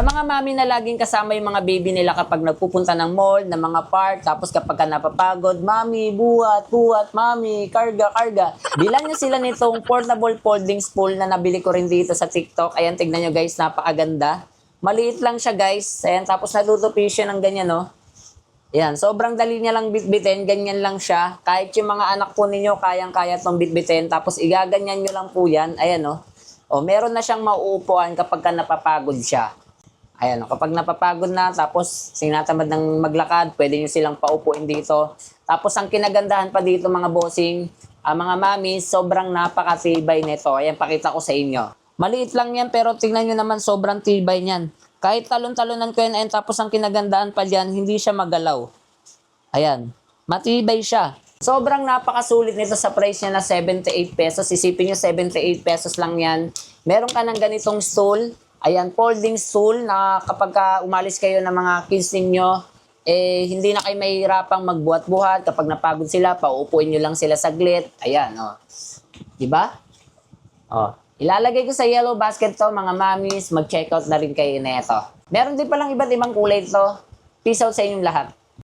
Sa mga mami na laging kasama yung mga baby nila kapag nagpupunta ng mall, ng mga park, tapos kapag ka napapagod, mami, buhat, buhat, mami, karga, karga. Bilan nyo sila nitong portable folding spool na nabili ko rin dito sa TikTok. Ayan, tignan nyo guys, napakaganda. Maliit lang siya guys. Ayan, tapos natutupi siya ng ganyan, no? Yan, sobrang dali niya lang bitbitin, ganyan lang siya. Kahit yung mga anak po ninyo, kayang-kaya tong bitbitin. Tapos igaganyan nyo lang po yan. Ayan, no? O, meron na siyang mauupuan kapag ka napapagod siya. Ayan, kapag napapagod na, tapos sinatamad ng maglakad, pwede nyo silang paupuin dito. Tapos ang kinagandahan pa dito mga bossing, ah, mga mami, sobrang napakatibay nito. Ayan, pakita ko sa inyo. Maliit lang yan, pero tingnan nyo naman, sobrang tibay niyan. Kahit talon-talonan ko yan, ayan, tapos ang kinagandaan pa dyan, hindi siya magalaw. Ayan. Matibay siya. Sobrang napakasulit nito sa price niya na 78 pesos. Isipin nyo, 78 pesos lang yan. Meron ka ng ganitong stool. Ayan, folding stool na kapag ka umalis kayo ng mga kids ninyo, eh, hindi na kayo mahihirapang magbuhat-buhat. Kapag napagod sila, pauupuin nyo lang sila saglit. Ayan, oh. Diba? Oh. Ilalagay ko sa yellow basket to, mga mamis. Mag-check out na rin kayo na ito. Meron din palang iba't ibang kulay to. Peace out sa inyong lahat.